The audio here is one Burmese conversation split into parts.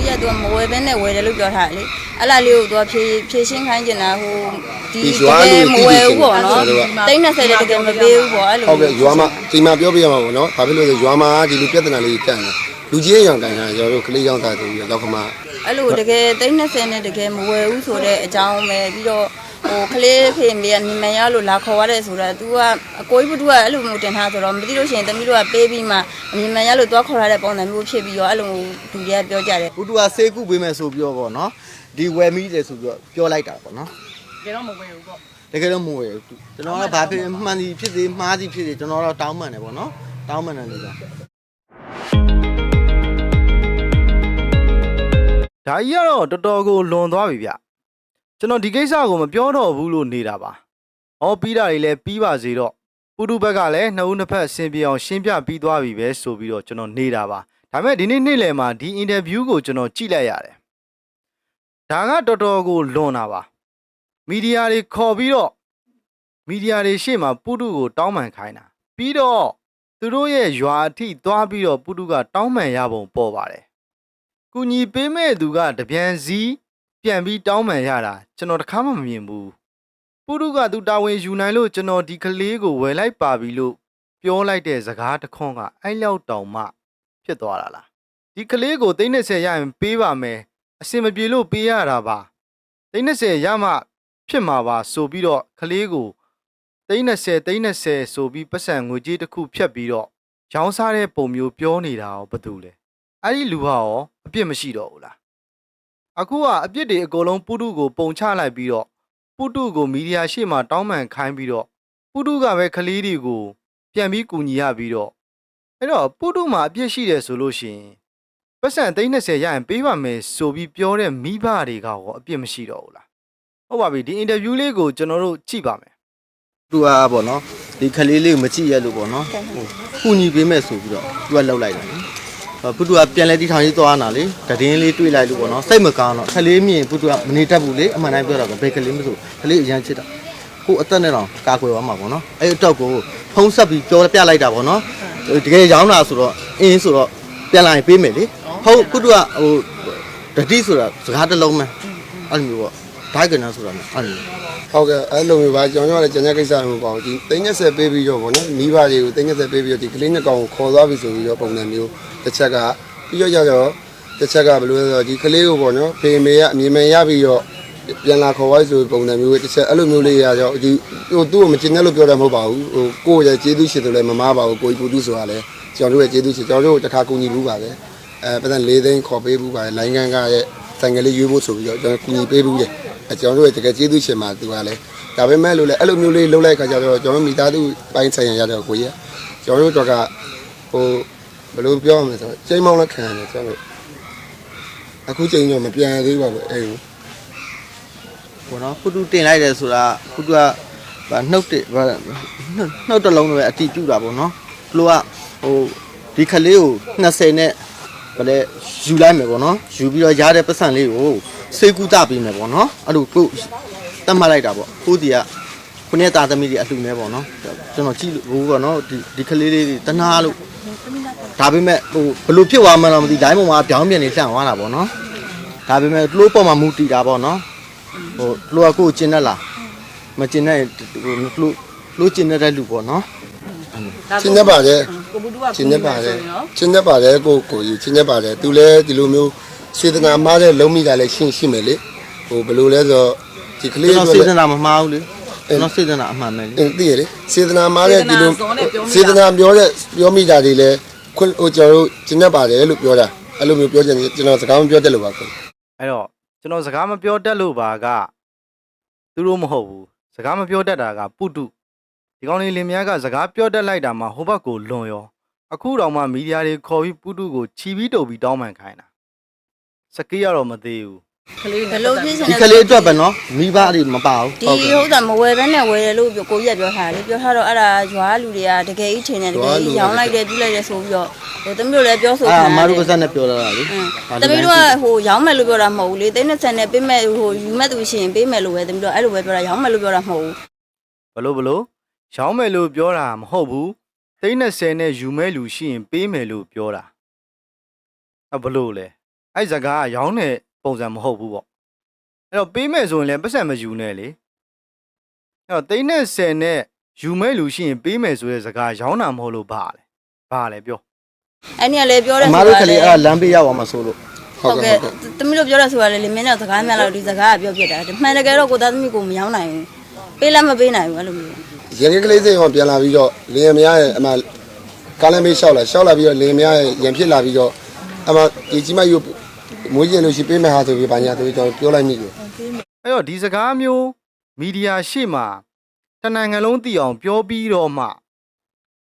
ကိုကြီးကသူကမဝယ်ဘဲနဲ့ဝယ်တယ်လို့ပြောထားတယ်လေအဲ့လားလေးကိုသူကဖြည့်ဖြည့်ရှင်းခိုင်းကျင်တာဟိုဒီဒီတရွာကလူယ်မတိဝတိယ်ကျဘူးပေါ့ကျနော်ကျွန်တော်ကတိတ်20လည်းတကယ်မပေးဘူးပေါ့အဲ့လိုဟုတ်ကဲ့ရွာမှာဒီမှာပြောပြရမှာပေါ့နော်ဘာဖြစ်လို့လဲရွာမှာဒီလိုပြဿနာလေးတက်နေလူကြီးရောင်ကန်တာကျွန်တော်တို့ကလေးရောင်တာတူပြီးတော့လောက်ခမအဲ့လိုတကယ်တိတ်20နဲ့တကယ်မဝယ်ဘူးဆိုတဲ့အကြောင်းပဲပြီးတော့ ဟိုကလေးဖေမေကမြင်မရလို့လာခေါ်ရတယ်ဆိုတာ तू ကအကိုကြီးဘသူကအဲ့လိုမျိုးတင်ထားဆိုတော့မသိလို့ရှိရင်တမီးတို့ကပေးပြီးမှမြင်မရလို့သွားခေါ်ရတဲ့ပုံစံမျိုးဖြစ်ပြီးတော့အဲ့လိုလူတွေကပြောကြတယ်ဘူးတူကဆေးကုပေးမယ်ဆိုပြီးတော့ပေါ့နော်ဒီဝယ်မိတယ်ဆိုပြီးတော့ပြောလိုက်တာပေါ့နော်တကယ်တော့မဝယ်ဘူးပေါ့တကယ်တော့မဝယ်ဘူးကျွန်တော်ကဘာဖြစ်မှန်စီဖြစ်စေမှားစီဖြစ်စေကျွန်တော်တော့တောင်းပန်တယ်ပေါ့နော်တောင်းပန်တယ်လို့ကဒါကြီးကတော့တော်တော်ကိုလွန်သွားပြီဗျ ကျွန်တော်ဒီကိစ္စကိုမပြောတော့ဘူးလို့နေတာပါ။အော်ပြီးတာတွေလည်းပြီးပါစေတော့ပုတုဘက်ကလည်းနှစ်ဦးနှစ်ဖက်အဆင်ပြေအောင်ရှင်းပြပြီးသွားပြီပဲဆိုပြီးတော့ကျွန်တော်နေတာပါ။ဒါပေမဲ့ဒီနေ့နေ့လယ်မှာဒီအင်တာဗျူးကိုကျွန်တော်ကြည့်လိုက်ရတယ်။ဒါကတော်တော်ကိုလွန်တာပါ။မီဒီယာတွေခေါ်ပြီးတော့မီဒီယာတွေရှေ့မှာပုတုကိုတောင်းပန်ခိုင်းတာ။ပြီးတော့သူတို့ရဲ့ရွာအထိသွားပြီးတော့ပုတုကတောင်းပန်ရပုံပေါ်ပါတယ်။ကူညီပေးမဲ့သူကတပြန်စည်း ပြန်ပြီးတောင်းပန်ရတာကျွန်တော်တခါမှမမြင်ဘူးပုရုကသူတာဝန်ယူနိုင်လို့ကျွန်တော်ဒီကလေးကိုဝယ်လိုက်ပါပြီလို့ပြောလိုက်တဲ့စကားတစ်ခွန်းကအဲ့လောက်တောင်မှဖြစ်သွားတာလားဒီကလေးကိုသိန်း30ရရင်ပေးပါမယ်အစင်မပြေလို့ပေးရတာပါသိန်း30ရမှဖြစ်မှာပါဆိုပြီးတော့ကလေးကိုသိန်း30သိန်း30ဆိုပြီးပတ်စံငွေကြေးတစ်ခုဖြတ်ပြီးတော့ရောင်းစားတဲ့ပုံမျိုးပြောနေတာရောဘာတူလဲအဲ့ဒီလူဟာရောအပြစ်မရှိတော့ဘူးလား အခုကအပြစ်တွေအကုန်လုံးပုတုကိုပုံချလိုက်ပြီးတော့ပုတုကိုမီဒီယာရှေ့မှာတောင်းပန်ခိုင်းပြီးတော့ပုတုကပဲကလေးတွေကိုပြန်ပြီးကူညီရပြီးတော့အဲ့တော့ပုတုမှာအပြစ်ရှိတယ်ဆိုလို့ရှိရင်ပတ်စံသိန်း30ရရင်ပေးပါမယ်ဆိုပြီးပြောတဲ့မိဘတွေကရောအပြစ်မရှိတော့ဘူးလားဟုတ်ပါပြီဒီအင်တာဗျူးလေးကိုကျွန်တော်တို့ကြည့်ပါမယ်သူကပေါ့နော်ဒီခလေးလေးကိုမကြည့်ရလို့ပေါ့နော်ဟိုကုညီပေးမယ်ဆိုပြီးတော့သူကလောက်လိုက်တယ်နော် ပုတူကပြန်လဲတီထောင်ကြီးသွားနာလေတည်င်းလေးတွေ့လိုက်လို့ပေါ့နော်စိတ်မကောင်းတော့ခလေးမြင်ပုတူကမနေတတ်ဘူးလေအမှန်တိုင်းပြောတာကဘယ်ကလေးမဆိုခလေးအရန်ချစ်တာကိုအသက်နဲ့တော့ကာကွယ်သွားမှာပေါ့နော်အဲ့အတော့ကိုဖုံးဆက်ပြီးပြောပြလိုက်တာပေါ့နော်တကယ်ရောင်းတာဆိုတော့အင်းဆိုတော့ပြန်လာရင်ပေးမယ်လေဟုတ်ပုတူကဟိုတတိဆိုတာစကားတစ်လုံးပဲအဲ့လိုမျိုးပေါ့ ဒိုက်ကန်ဆိုတာမျိုးအဲ့လိုမျိုးဟုတ်ကဲ့အဲ့လိုမျိုးပါကျွန်တော်တို့ကလည်းကျန်တဲ့ကိစ္စမျိုးပေါ့ဒီသိန်း30ပေးပြီးတော့ဗောနော်မိဘတွေကိုသိန်း30ပေးပြီးတော့ဒီကလေးနှစ်ကောင်ကိုခေါ်သွားပြီဆိုပြီးတော့ပုံစံမျိုးတစ်ချက်ကပြီးတော့ကြတော့တစ်ချက်ကဘယ်လိုလဲဆိုတော့ဒီကလေးကိုဗောနော်ဖေမေကအမြင်မှန်ရပြီးတော့ပြန်လာခေါ်သွားဆိုပုံစံမျိုးတစ်ချက်အဲ့လိုမျိုးလေးရတော့ဒီဟိုသူ့ကိုမကျင်တဲ့လို့ပြောတယ်မဟုတ်ပါဘူးဟိုကိုယ့်ရဲ့ကျေးဇူးရှင်တယ်လည်းမမားပါဘူးကိုကြီးကိုသူဆိုတာလည်းကျွန်တော်တို့ရဲ့ကျေးဇူးရှင်ကျွန်တော်တို့တခါကူညီဘူးပါပဲအဲပတ်သက်၄သိန်းခေါ်ပေးဘူးပါလိုင်းကန်ကရဲ့ဆိုင်ကလေးရွေးဖို့ဆိုပြီးတော့ကျွန်တော်ကူညီပေးဘူးလေ အဲကျွန်တော်တို့ရဲ့တကယ်ကျေးဇူးရှင်မှာသူကလည်းဒါပေမဲ့လို့လည်းအဲ့လိုမျိုးလေးလှုပ်လိုက်ခါကျတော့ကျွန်တော်မိသားစုပိုင်းဆိုင်ရရတော့ကိုကြီးကျွန်တော်တို့တော့ကဟိုဘယ်လိုပြောရမလဲဆိုတော့ချိန်မောင်းလက်ခံရတယ်ကျွန်တော်တို့အခုချိန်တော့မပြန်သေးပါဘူးအဲ့ဘောနော်ဖူတူတင်လိုက်တယ်ဆိုတာဖူတူကဗာနှုတ်တယ်ဗာနှုတ်နှုတ်တစ်လုံးတော့ပဲအတီးပြူတာပေါ့နော်ဘလို့ကဟိုဒီခလေးကို20နဲ့ဗလဲယူလိုက်မယ်ပေါ့နော်ယူပြီးတော့ရတဲ့ပတ်စံလေးကို စေကူတပေးမယ်ပေါ့နော်အဲ့လိုကိုတတ်မှတ်လိုက်တာပေါ့ကိုဒီကခုနှစ်သားသမီးတွေအလှူနေပေါ့နော်ကျွန်တော်ကြည့်လို့ဘူးပေါ့နော်ဒီဒီခလေးလေးတွေတနာလို့ဒါပေမဲ့ဟိုဘလို့ဖြစ်သွားမှန်းတော့မသိတိုင်းပုံမှာပြောင်းပြန်နေလှန်သွားတာပေါ့နော်ဒါပေမဲ့လို့ပေါ်မှာမူတည်တာပေါ့နော်ဟိုလူကကိုယ်ကျင်တတ်လားမကျင်တဲ့ဟိုလူလူကျင်တတ်တဲ့လူပေါ့နော်ချင်းနေပါတယ်ကိုဘူးတူကချင်းနေပါတယ်နော်ချင်းနေပါတယ်ကိုကိုကြီးချင်းနေပါတယ်သူလည်းဒီလိုမျိုး စေတနာမားတဲ့လုံးမိတာလည်းရှင်းရှင်းမယ်လေဟိုဘယ်လိုလဲဆိုတော့ဒီကလေးကျွန်တော်တို့စေလည်းတနာမမှားဘူးလေကျွန်တော်စေတနာအမှန်ပဲလေအင်းသိရလေစေတနာမားတဲ့ဒီလိုစေတနာပြောတဲ့ပြောမိတာတွေလည်းခွဟိုကျွန်တော်တို့ချင်းနေပါတယ်လို့ပြောတာအဲ့လိုမျိုးပြောချင်တယ်ကျွန်တော်စကားမပြောတတ်လို့ပါကိုအဲ့တော့ကျွန်တော်စကားမပြောတတ်လို့ပါကသူတို့မဟုတ်ဘူးစကားမပြောတတ်တာကပုတုဒီကောင်လေးလင်မယားကစကားပြောတတ်လိုက်တာမှဟိုဘက်ကိုလွန်ရောအခုတော့မှမီဒီယာတွေခေါ်ပြီးပုတုကိုချီပြီးတုပ်ပြီးတောင်းပန်ခိုင်းတာ စကေးရတော့မသေးဘူးကလေးဘယ်လိုဖြစ်ချင်ဒီလဲကလေးအတွက်ပဲနော်မိဘတွေမပါဘူးဒီဟုတ်တာမဝယ်ဘဲနဲ့ဝယ်တယ်လို့ကိုကြီးကပြောထားတယ်ပြောထားတော့အဲ့ဒါရွာလူတွေကတကယ်ကြီးချိန်တယ်တကယ်ကြီးရောင်းလိုက်တယ်ပြလိုက်တယ်ဆိုပြီးတော့ဟိုတမီးတို့လည်းပြောဆိုအာခံအမားတို့ပါစက်နဲ့ပြောလာတာလေတမီးတို့ကဟိုရောင်းမယ်လို့ပြောတာမဟုတ်ဘူးလေသိန်း20နဲ့ပေးမယ်ဟိုယူမဲ့သူရှိရင်ပေးမယ်လို့ပဲတမီးတို့အဲ့လိုပဲပြောတာရောင်းမယ်လို့ပြောတာမဟုတ်ဘူးဘလို့ဘလို့ရောင်းမယ်လို့ပြောတာမဟုတ်ဘူးသိန်း30နဲ့ယူမဲ့လူရှိရင်ပေးမယ်လို့ပြောတာအဘလို့လဲ အဲ့စကားကရောင်းတဲ့ပုံစံမဟုတ်ဘူးပေါ့အဲ့တော့ပေးမယ်ဆိုရင်လည်းပတ်စံမယူနဲ့လေအဲ့တော့သိန်းနဲ့10နဲ့ယူမဲ့လူရှိရင်ပေးမယ်ဆိုတဲ့စကားရောင်းတာမဟုတ်လို့ဘာလဲဘာလဲပြောအဲ့ဒီကလည်းပြောတယ်အမားတို့ကလေးအဲ့ဒါလမ်းပေးရပါမှာဆိုလို့ဟုတ်ကဲ့သမီးတို့ပြောရဆိုတာလေမင်းတို့စကားများလို့ဒီစကားကပြောပြတာမှန်တကယ်တော့ကိုသားသမီးကိုမရောက်နိုင်ဘူးပေးလည်းမပေးနိုင်ဘူးအဲ့လိုမျိုးရင်းကလေးစိတ်အောင်ပြန်လာပြီးတော့လင်မယားရဲ့အမကားလမ်းမေးလျှောက်လာလျှောက်လာပြီးတော့လင်မယားရဲ့ရံဖြစ်လာပြီးတော့ အမဒီကြီးမယူမွေးရင်လို့ရှိပေးမယ်ဟာဆိုပြီးဘာညာဆိုပြီးကျွန်တော်ပြောလိုက်မိတယ်အဲ့တော့ဒီစကားမျိုးမီဒီယာရှေ့မှာတနင်္ဂနွေလုံးသိအောင်ပြောပြီးတော့မှ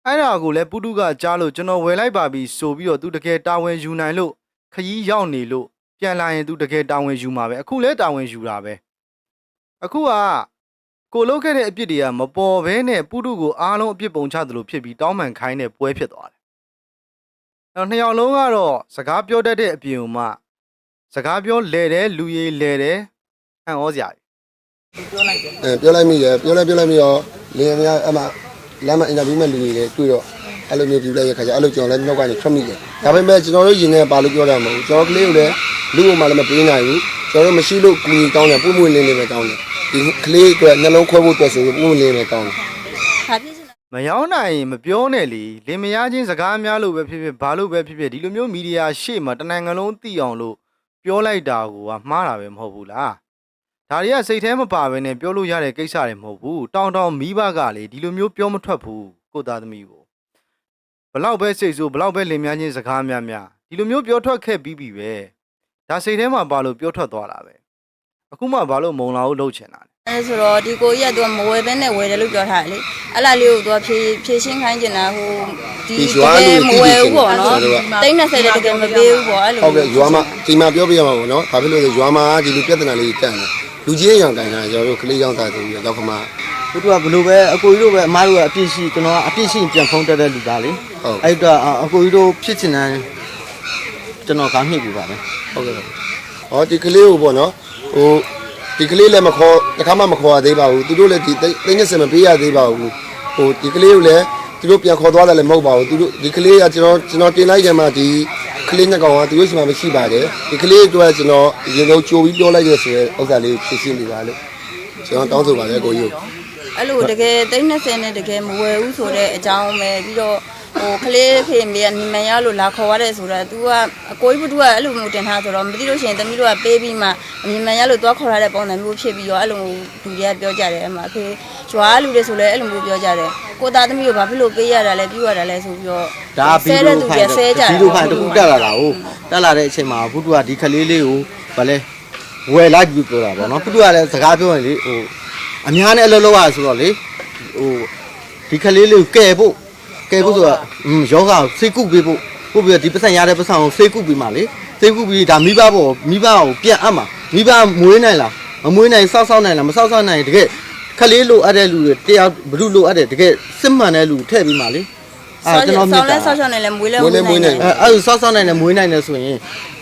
အဲ့ဒါကိုလည်းပုတုကကြားလို့ကျွန်တော်ဝယ်လိုက်ပါပြီဆိုပြီးတော့သူတကယ်တာဝန်ယူနိုင်လို့ခရီးရောက်နေလို့ပြန်လာရင်သူတကယ်တာဝန်ယူမှာပဲအခုလဲတာဝန်ယူတာပဲအခုကကိုလုတ်ခဲ့တဲ့အပြစ်တွေကမပေါ်ဘဲနဲ့ပုတုကိုအားလုံးအပြစ်ပုံချသလိုဖြစ်ပြီးတောင်းပန်ခိုင်းတဲ့ပွဲဖြစ်သွားတယ်။အဲ့ တော့နှစ်ယောက်လုံးကတော့စကားပြောတတ်တဲ့အပြင်မှာ စကားပြောလဲတယ်လူရည်လဲတယ်အံ့ဩစရာကြီးအဲပြောလိုက်မိတယ်ပြောလိုက်ပြောလိုက်ပြီးတော့လင်မယားအမလမ်းမအင်တာဗျူးမဲ့လူတွေလည်းတွေ့တော့အဲ့လိုမျိုးပြလိုက်ရခါကျအဲ့လိုကျွန်တော်လည်းနောက်ကနေထွက်မိတယ်ဒါပေမဲ့ကျွန်တော်တို့ရင်ထဲပါလို့ပြောတာမဟုတ်ဘူးကျွန်တော်ကလေးကိုလည်းလူ့ဘုံမှာလည်းမပေးနိုင်ဘူးကျွန်တော်တို့မရှိလို့ကူညီတောင်းတယ်ပုံမွေးလင်းနေပဲတောင်းတယ်ဒီကလေးအတွက်နှလုံးခွဲဖို့အတွက်ဆိုပြီးပုံမွေးလင်းနေတောင်းတယ်ဟာဖြစ်စင် မယောင်းနိုင်ရင်မပြောနဲ့လေလင်မယားချင်းစကားများလို့ပဲဖြစ်ဖြစ်ဘာလို့ပဲဖြစ်ဖြစ်ဒီလိုမျိုးမီဒီယာရှေ့မှာတနင်္ဂနွေလုံးသိအောင်လို့ပြောလိုက်တာကိုကမှားတာပဲမဟုတ်ဘူးလားဒါတွေကစိတ်ထဲမပါဘဲနဲ့ပြောလို့ရတဲ့ကိစ္စတွေမဟုတ်ဘူးတောင်းတောင်းမိဘကလေဒီလိုမျိုးပြောမထွက်ဘူးကိုသားသမီးကိုဘလောက်ပဲစိတ်ဆိုးဘလောက်ပဲလင်မယားချင်းစကားများများဒီလိုမျိုးပြောထွက်ခဲ့ပြီးပြီပဲဒါစိတ်ထဲမှာပါလို့ပြောထွက်သွားတာပဲအခုမှဘာလို့မုံလာလို့လှုပ်ချင်တာလဲ အဲဆိုတော့ဒီကိုကြီးကသူကမဝယ်ဘဲနဲ့ဝယ်တယ်လို့ပြောထားတယ်လေအဲ့လားလေးကိုသူကဖြည့်ဖြည့်ရှင်းခိုင်းကျင်တာဟိုဒီတကယ်မဝယ်ဘူးပေါ့နော်တိန်း20တကယ်မပေးဘူးပေါ့အဲ့လိုဟုတ်ကဲ့ရွာမှာဒီမှာပြောပြရမှာပေါ့နော်ဘာဖြစ်လို့လဲရွာမှာဒီလိုပြဿနာလေးတက်နေလူကြီးရောင်တိုင်တာကျွန်တော်တို့ကလေးရောင်သားဆိုပြီးတော့ခမဘုသူကဘလို့ပဲအကိုကြီးတို့ပဲအမားတို့ကအပြစ်ရှိကျွန်တော်ကအပြစ်ရှိရင်ပြန်ဖုံးတက်တဲ့လူသားလေဟုတ်အဲ့တော့အကိုကြီးတို့ဖြစ်ချင်တယ်ကျွန်တော်ကမြှစ်ပြပါမယ်ဟုတ်ကဲ့ဟောဒီကလေးကိုပေါ့နော်ဟို ဒီကလေးလည်းမခေါ်တခါမှမခေါ်ရသေးပါဘူးသူတို့လည်းဒီသိန်း30မပေးရသေးပါဘူးဟိုဒီကလေးကိုလည်းသူတို့ပြန်ခေါ်သွားတယ်လည်းမဟုတ်ပါဘူးသူတို့ဒီကလေးကကျွန်တော်ကျွန်တော်တင်လိုက်တယ်မှာဒီကလေးနှစ်ကောင်ကသူတို့ရှိမှမရှိပါတယ်ဒီကလေးအတွက်ကျွန်တော်ရေလုံးကြိုပြီးပြောလိုက်ရဆိုရဲဥစ္စာလေးဖြည့်ရှင်းပြပါလို့ကျွန်တော်တောင်းဆိုပါတယ်ကိုကြီးကိုအဲ့လိုတကယ်တိန်း20နဲ့တကယ်မဝယ်ဘူးဆိုတဲ့အကြောင်းပဲပြီးတော့ ဟိုကလေးဖေမေကညီမရလို့လာခေါ်ရတယ်ဆိုတော့ तू ကအကိုကြီးဘသူကအဲ့လိုမျိုးတင်ထားဆိုတော့မသိလို့ရှိရင်သမီးတို့ကပေးပြီးမှညီမရလို့သွားခေါ်ရတဲ့ပုံစံမျိုးဖြစ်ပြီးတော့အဲ့လိုလူတွေကပြောကြတယ်အမအဖေကျွာလူတွေဆိုလည်းအဲ့လိုမျိုးပြောကြတယ်ကိုသားသမီးကိုဘာဖြစ်လို့ပေးရတာလဲပြုရတာလဲဆိုပြီးတော့ဒါဗီဆဲဒီတဲ့ယိုသူဖိုတွေင်ဆဲကြတယ်ဗီဒီယိုဖိုင်တစ်ခုတက်လာတာဟုတ်တက်လာတဲ့အချိန်မှာဘုသူကဒီကလေးလေးကိုဗာလဲဝယ်လိုက်ပြီးပြောတာပေါ့နော်ဘုသူကလည်းစကားပြောရင်လေဟိုအများနဲ့အလုပ်လုပ်ရဆိုတော့လေဟိုဒီကလေးလေးကိုကယ်ဖို့ ကယ်ဖို့ဆိုတာอืมယောဂကိုစိတ်ကုပေးဖို့ပို့ပြီးတော့ဒီပတ်စံရတဲ့ပတ်စံကိုစိတ်ကုပေးမှလေစိတ်ကုပြီးဒါမိဘပေါ့မိဘကိုပြန်အပ်မှာမိဘမွေးနိုင်လားမမွေးနိုင်စောက်စောက်နိုင်လားမစောက်စောက်နိုင်တကယ်ခလေးလိုအပ်တဲ့လူတွေတရားဘ누구လိုအပ်တဲ့တကယ်စစ်မှန်တဲ့လူထည့်ပြီးမှလေ ဆော အာ က် ကျွန်တော်မြ ဆော င် က်လဲ တာ ဆောက်ချောင်းနေလဲမွေးလဲ မွေးလဲမွေးနိုင် အဲအဲ့လိုစောက်စောက်နိုင်နဲ့မွေးနိုင်တယ်ဆိုရင်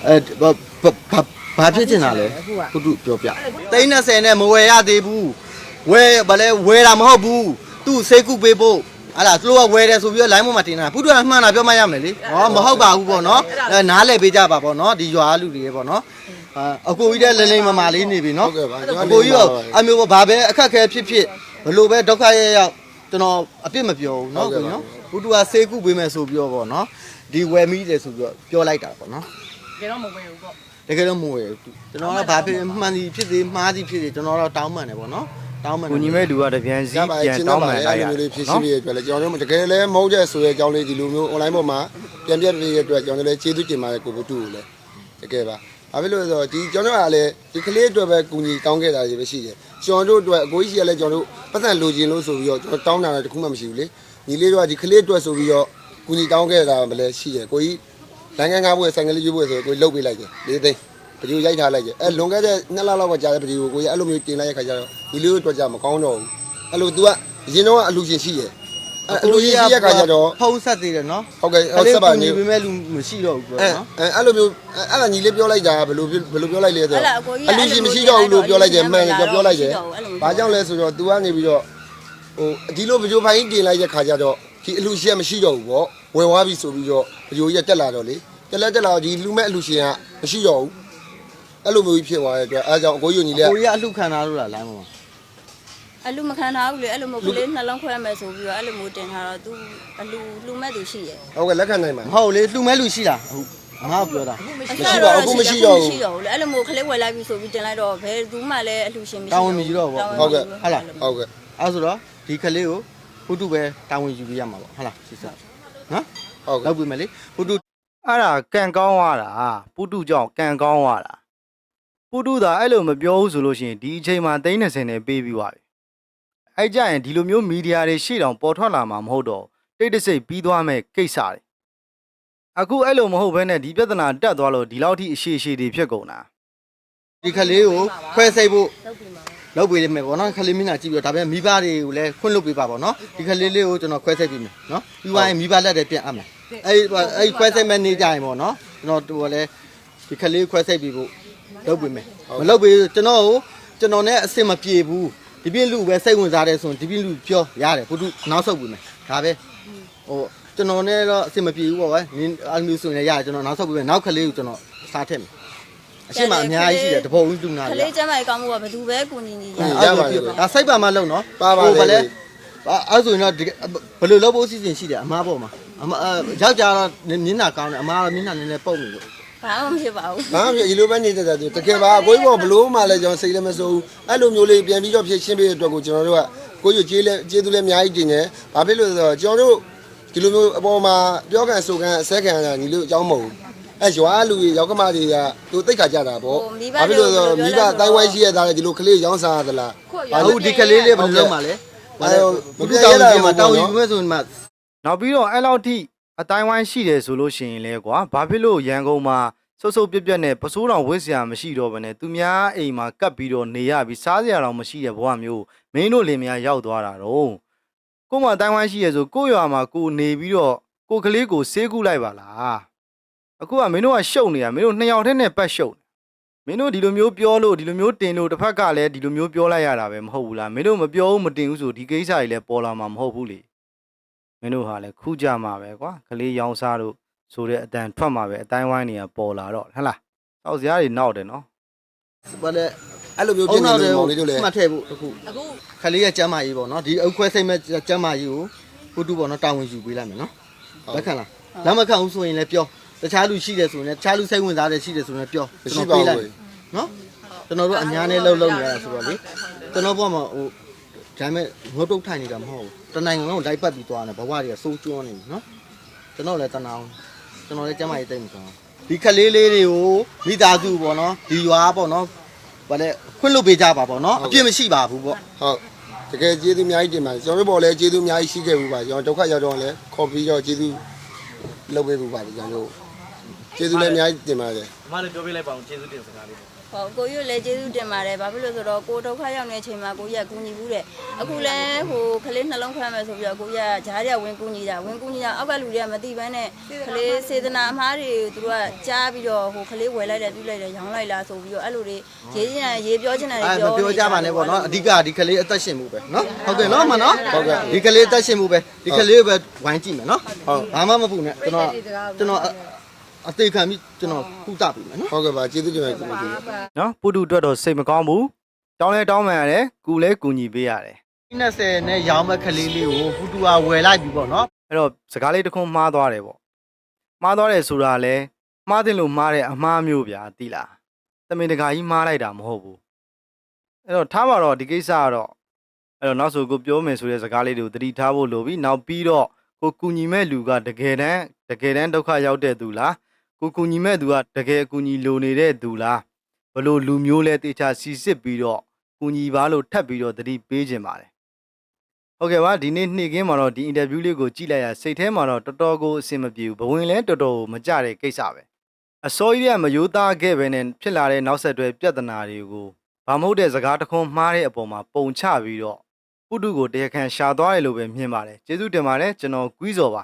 အဲဘာဘာဘာဖြစ်ချင်တာလဲဟုတ်တူပြောပြသိန်း30နဲ့မဝယ်ရသေးဘူးဝယ်ဗလဲဝယ်တာမဟုတ်ဘူးသူ့စေကုပေးဖို့ အဲ့ဒါသူတို့ကဝယ်တယ်ဆိုပြီးတော့ line ပေါ်မှာတင်တာဘုဒ္ဓကမှန်တာပြောမှရမယ်လေဟောမဟုတ်ပါဘူးပေါ့နော်အဲနားလည်ပေးကြပါပေါ့နော်ဒီရွာလူတွေရေပေါ့နော်အာအကိုကြီးတဲ့လိမ့်လိမ့်မမာလေးနေပြီနော်ဟုတ်ကဲ့ပါကျွန်တော်အကိုကြီးရောအမျိုးဘာပဲအခက်ခဲဖြစ်ဖြစ်ဘလို့ပဲဒုက္ခရဲ့ရောက်ကျွန်တော်အပြစ်မပြောဘူးနော်ကိုကြီးနော်ဘုဒ္ဓကစေကုပေးမယ်ဆိုပြီးတော့ပေါ့နော်ဒီဝယ်မိတယ်ဆိုပြီးတော့ပြောလိုက်တာပေါ့နော်တကယ်တော့မဝယ်ဘူးပေါ့တကယ်တော့မဝယ်ဘူးကျွန်တော်ကဘာဖြစ်မှန်စီဖြစ်စေမှားစီဖြစ်စေကျွန်တော်တော့တောင်းပန်တယ်ပေါ့နော် တောင်းပန်တယ်ကိုညီမဲ့လူကတပြန်စီရပါပြန်ချင်းတောတော့င်းပါမှန်လေလိုက်အဲ့ရလိုတယ်မျိုးလေးဖြည့်ရှင်းလေးအတွက်လည်းကျွန်တော်တို့တကယ်လည်းမဟုတ်တဲ့ဆိုတဲ့အကြောင်းလေးဒီလိုမျိုး online ပေါ်မှာပြန်ပြပြရတဲ့အတွက်ကျွန်တော်လည်းကျေးဇူးတင်ပါတယ်ကိုဘုတူကိုလည်းတကယ်ပါဘာဖြစ်လို့လဲဆိုတော့ဒီကျွန်တော်ကလည်းဒီကလေးအတွက်ပဲကူညီတောင်းခဲ့တာကြီးပဲရှိတယ်ကျွန်တော်တို့အတွက်အကိုကြီးရှိရလဲကျွန်တော်တို့ပတ်သက်လိုချင်လို့ဆိုပြီးတော့ကျွန်တော်တောင်းတာလည်းတခုမှမရှိဘူးလေညီလေးတို့ကဒီကလေးအတွက်ဆိုပြီးတော့ကူညီတောင်းခဲ့တာပဲလည်းရှိတယ်ကိုကြီးနိုင်ငံကားဘွယ်ဆိုင်ကလေးရွေးဘွယ်ဆိုကိုလှုပ်ပေးလိုက်တယ်လေးသိန်း ပဒီကိုရိုက်ထားလိုက်တယ်အဲလွန်ခဲ့တဲ့နှစ်လလောက်ကကြာတဲ့ပဒီကိုကိုကြီးအဲ့လိုမျိုးတင်လိုက်ရခါကျတော့ညီလေးတို့အတွက်ကြာမကောင်းတော့ဘူးအဲ့လို तू ကရင်တော့အလူရှင်ရှိရယ်အလူရှင်ရှိရခါကျတော့ဖုံးဆက်သေးတယ်နော်ဟုတ်ကဲ့ဟုတ်ဆက်ပါနေပေမဲ့လူမရှိတော့ဘူးပေါ့အဲနော်အဲအဲ့လိုမျိုးအဲ့ဒါညီလေးပြောလိုက်တာဘယ်လိုဘယ်လိုပြောလိုက်လဲဆိုအဲ့တော့ဒါအကိုကြီးအလူရှင်မရှိတော့ဘူးလို့ပြောလိုက်တယ်မှန်တယ်ပြောလိုက်တယ်မရှိတော့ဘူးအဲ့လိုဘာကြောင့်လဲဆိုတော့ तू ကနေပြီးတော့ဟိုဒီလိုဗကြိုဖိုင်းတင်လိုက်တဲ့ခါကျတော့ဒီအလူရှင်မရှိတော့ဘူးပေါ့ဝယ်သွားပြီဆိုပြီးတော့ဗကြိုကြီးကတက်လာတော့လေတက်လက်တက်လာဒီလူမဲ့အလူရှင်ကမရှိတော့ဘူး အဲ့လိုမျိုးကြီးဖြစ်သွားတဲ့အတွက်အဲဒါကြောင့်အကိုကြီးညီလေးက ကိုရီးယားအလှခံထားလို့လားလိုင်းမှာအလူမခံထားဘူးလေအဲ့လိုမျိုးကလေးနှလုံးခွဲမယ်ဆိုပြီးတော့အဲ့လိုမျိုးတင်ထားတော့ तू အလူလူမဲ့သူရှိရဲ့ဟုတ်ကဲ့လက်ခံနိုင်ပါ မဟုတ်လေလှူမဲ့လူရှိတာဟုတ်ငါပြောတာမရှိတော့အခုမရှိတော့ဘူးမရှိတော့ဘူးလေအဲ့လိုမျိုးကလေးဝယ်လိုက်ပြီဆိုပြီးတင်လိုက်တော့ဘယ်သူမှလည်းအလူရှင်မရှိတာဝန်မယူတော့ဘူးဟုတ်ကဲ့ ဟုတ်လားဟုတ်ကဲ့အဲ့ဆိုတော့ဒီကလေးကိုဖုတုပဲတာဝန်ယူပြရမှာပေါ့ဟုတ်လားစစ်စားနော်ဟုတ်ကဲ့ လောက်ပြီမယ်လေဖုတုအဲ့ဒါကန်ကောင်းသွားတာပုတုကြောင့်ကန်ကောင်းသွားတာ ပုတုသာအဲ့လိုမပြောဘူးဆိုလို့ရှိရင်ဒီအချိန်မှာ30နဲ့ပေးပြီးသွားပြီအဲ့ကြရင်ဒီလိုမျိုးမီဒီယာတွေရှေ့တောင်ပေါ်ထွက်လာမှာမဟုတ်တော့တိတ်တဆိတ်ပြီးသွားမဲ့ကိစ္စတွေအခုအဲ့လိုမဟုတ်ဘဲနဲ့ဒီပြဿနာတက်သွားလို့ဒီလောက်ထိအရှိရှိတွေဖြစ်ကုန်တာဒီကလေးကိုခွဲစိတ်ဖို့လုပ်ပြီမှာလောက်ပေးလိမ့်မယ်ပေါ့နော်ခလေးမင်းနာကြည့်ပြီးတော့ဒါပေမဲ့မိဘတွေကိုလည်းခွင့်လွှတ်ပေးပါပေါ့နော်ဒီကလေးလေးကိုကျွန်တော်ခွဲစိတ်ပေးမယ်နော်ပြီးသွားရင်မိဘလက်တွေပြန်အပ်မယ်အဲ့အဲ့ခွဲစိတ်မဲ့နေကြရင်ပေါ့နော်ကျွန်တော်တို့ကလည်း ဒီကလေးခွဲစိတ်ပေးဖို့လုပ်ပေးမယ်မလုပ်ပေးကျွန်တော်ကိုကျွန်တော်နဲ့အဆင်မပြေဘူးဒီပြင်းလူပဲစိတ်ဝင်စားတယ်ဆိုရင်ဒီပြင်းလူပြောရတယ်ပုတုနောက်ဆုတ်ပေးမယ်ဒါပဲဟိုကျွန်တော်နဲ့တော့အဆင်မပြေဘူးပေါ့ကွာနင်းအမျိုးဆိုရင်လည်းရတယ်ကျွန်တော်နောက်ဆုတ်ပေးမယ်နောက်ကလေးကိုကျွန်တော်စားထည့်မယ်အရှိမအများကြီးရှိတယ်တပုံတူနာကတယ်လေးကျမ်းမာရေးကောင်းမှုကဘယ်သူပဲကူညီညီရရပါတယ်ဒါစိတ်ပါမလုံးနော်ပါပါဟိုလေလေအဲ့ဆိုရင်တော့ဒီဘယ်လိုလုပ်ဖို့အစီအစဉ်ရှိတယ်အမားပေါ်မှာအမယောက်ျားတော့မျက်နှာကောင်းတယ်အမားတော့မျက်နှာနည်းနည်းပုတ်နေလို့ ဘာမှမဖြစ်ပါဘူးဘာဖြစ်ဒီလိုပဲနေတဲ့တဲ့တကယ်ပါအကိုကြီးဘောဘလို့မှလည်းကျွန်တော်စိတ်လည်းမစိုးဘူးအဲ့လိုမျိုးလေးပြန်ပြီးတော့ဖြစ်ရှင်းပေးတဲ့အတွက်ကိုကျွန်တော်တို့ကကိုကြီးကျေးလဲကျေးသူလည်းအများကြီးတင်တယ်ဘာဖြစ်လို့လဲဆိုတော့ကျွန်တော်တို့ဒီလိုမျိုးအပေါ်မှာပြောကန်ဆိုကန်အဆက်ခံရတာညီလို့အကြောင်းမဟုတ်ဘူးအဲရွာလူကြီးရောက်ကမတွေကသူတိတ်ခါကြတာပေါ့ဘာဖြစ်လို့လဲဆိုတော့မိဘတိုင်းဝိုင်းရှိရတာလေဒီလိုကလေးရောင်းစားရသလားအခုဒီကလေးလေးဘယ်လိုလုပ်မှာလဲအဲ့တော့မပြတောင်းယူမှာတောင်းယူမဲ့ဆိုရင်မှနောက်ပြီးတော့အဲ့လောက်ထိ အတိုင်းဝိုင်းရှိတယ်ဆိုလို့ရှိရင်လေကွာဘာဖြစ်လို့ရန်ကုန်မှာဆုပ်ဆုပ်ပြက်ပြက်နဲ့ပစိုးတောင်ဝစ်စရာမရှိတော့ဘဲနဲ့သူများအိမ်မှာကပ်ပြီးတော့နေရပြီးစားစရာတောင်မရှိတဲ့ဘဝမျိုးမင်းတို့လင်မယားရောက်သွားတာတော့ကို့မှာအတိုင်းဝိုင်းရှိရဆိုကို့ရွာမှာကိုနေပြီးတော့ကိုကလေးကိုဆေးကုလိုက်ပါလားအခုကမင်းတို့ကရှုပ်နေတာမင်းတို့နှစ်ယောက်တည်းနဲ့ပတ်ရှုပ်နေမင်းတို့ဒီလိုမျိုးပြောလို့ဒီလိုမျိုးတင်လို့တစ်ဖက်ကလည်းဒီလိုမျိုးပြောလိုက်ရတာပဲမဟုတ်ဘူးလားမင်းတို့မပြောဘူးမတင်ဘူးဆိုဒီကိစ္စကြီးလည်းပေါ်လာမှာမဟုတ်ဘူးလေမ င်းတို့ဟာလည်းခုကြမှာပဲကွာကလေးရောင်းစားလို့ဆိုတဲ့အတန်ထွက်မှာပဲအတိုင်းဝိုင်းနေရပေါ်လာတော့ဟဟလားတောက်စရာတွေနောက်တယ်နော်ဘာလဲအဲ့လိုမျိုးအုဖြစ်ံနေနောက်တယ်တယ်မောင်လေးတို့လည်းမှတ်ထည့်ဖို့အခုခလေးရဲ့ကျမ်းမာရေးပေါ့နော်ဒီအုပ်ခွဲစိတ်မဲ့ကျမ်းမာရေးကိုပုတုပေါ့နော်တာဝန်ယူပေးလိုက်မယ်နော်လက်ခံလားလက်မခံဘူးဆိုရင်လည်းပြောတခြားလူရှိတယ်ဆိုရင်လည်းတခြားလူစိတ်ဝင်စားတယ်ရှိတယ်ဆိုရင်လည်းပြောမရှိပါဘူးနော်ကျွန်တော်တို့အများနဲ့လှုပ်လှုပ်နေရတာဆိုတော့လေကျွန်တော်ဘုရားမှာဟို ဒါပေမဲ့ငုတ်တုတ်ထိုင်နေတာမဟုတ်ဘူးတနိုင်ငံလုံးလိုက်ပတ်ပြီးသွားတယ်ဘဝတွေကစိုးကျွန်းနေပြီနော်ကျွန်တော်လည်းတနာအောင်ကျွန်တော်လည်းကျမ်းမာရေးတိတ်မကောင်းဒီခလေးလေးတွေကိုမိသားစုပေါ့နော်ဒီရွာပေါ့နော်ဘာလဲခွင့်လွတ်ပေးကြပါပေါ့နော်အပြစ်မရှိပါဘူးပေါ့ဟုတ်တကယ်ကျေးဇူးအများကြီးတင်ပါတယ်ကျွန်တော်တို့ဘောလည်းကျေးဇူးအများကြီးရှိခဲ့ဘူးပါကျွန်တော်ဒုက္ခရောက်တော့လည်းခေါ်ပြီးတော့ကျေးဇူးလုပ်ပေးဘူးပါကျွန်တော်တို့ကျေးဇူးလည်းအများကြီးတင်ပါတယ်အမလည်းပြောပြလိုက်ပါအောင်ကျေးဇူးတင်စကားလေးပေါ့ ဟောကိုကြီးလည်းကျေးဇူးတင်ပါတယ်ဘာဖြစ်လို့ဆိုတော့ကိုဒုက္ခရောက်နေတဲ့အချိန်မှာကိုကြီးကကူညီဘူးတဲ့အခုလဲဟိုကလေးနှလုံးခွဲမယ်ဆိုပြီးတော့ကိုကြီးကဂျားတွေကဝင်ကူညီတာဝင်ကူညီတာအောက်ကလူတွေကမသိဘဲနဲ့ကလေးစေတနာအမားတွေသူတို့ကကြားပြီးတော့ဟိုကလေးဝယ်လိုက်တယ်ပြုလိုက်တယ်ရောင်းလိုက်လားဆိုပြီးတော့အဲ့လိုတွေရေးချင်တယ်ရေးပြောချင်တယ်အဲမပြောပြောကြပါနဲ့ပေါ့နော်အဓိကဒီကလေးအသက်ရှင်မှုပဲနော်ဟုတ်ကဲ့နော်မနော်ဟုတ်ကဲ့ဒီကလေးအသက်ရှင်မှုပဲဒီကလေးပဲဝိုင်းကြည့်မယ်နော်ဟုတ်ဘာမှမပူနဲ့ကျွန်တော်ကျွန်တော် အသေးခံပြီးကျွန်တော်ခုတပြီမယ်နော်ဟုတ်ကဲ့ပါကျေးဇူးတင်ပါတယ်ကျေးဇူးတင်ပါတယ်နော်ပုတုအတွက်တော့စိတ်မကောင်းဘူးတောင်းလဲတောင်းမှန်ရတယ်ကူလဲကူညီပေးရတယ်20နဲ့ရောင်းမဲ့ကလေးလေးကိုဖူတူကဝယ်လိုက်ပြီပေါ့နော်အဲ့တော့စကားလေးတစ်ခုမှားသွားတယ်ပေါ့မှားသွားတယ်ဆိုတာလဲမှားတယ်လို့မှားတဲ့အမှားမျိုးဗျာသိလားသမင်တကာကြီးမှားလိုက်တာမဟုတ်ဘူးအဲ့တော့ထားပါတော့ဒီကိစ္စကတော့အဲ့တော့နောက်ဆိုကိုပြောမယ်ဆိုတဲ့စကားလေးတွေကိုသတိထားဖို့လိုပြီနောက်ပြီးတော့ကိုကူညီမဲ့လူကတကယ်တမ်းတကယ်တမ်းဒုက္ခရောက်တဲ့သူလား ကိုကူညီမဲ့သူကတကယ်အကူညီလိုနေတဲ့သူလားဘလို့လူမျိုးလဲတေချာစီစစ်ပြီးတော့ကူညီပါလို့ထပ်ပြီးတော့သတိပေးခြင်းပါတယ်ဟုတ်ကဲ့ပါဒီနေ့နေ့ခင်းမှာတော့ဒီအင်တာဗျူးလေးကိုကြည့်လိုက်ရစိတ်ထဲမှာတော့တော်တော်ကိုအဆင်မပြေဘူးဘဝင်လဲတော်တော်မကြတဲ့ကိစ္စပဲအစိုးရကမယိုးသားခဲ့ပဲနဲ့ဖြစ်လာတဲ့နောက်ဆက်တွဲပြဿနာတွေကိုဘာမဟုတ်တဲ့စကားတစ်ခွန်းမှားတဲ့အပေါ်မှာပုံချပြီးတော့ပုတုကိုတရားခံရှာသွားတယ်လို့ပဲမြင်ပါတယ်ကျေးဇူးတင်ပါတယ်ကျွန်တော်ကွီးစော်ပါ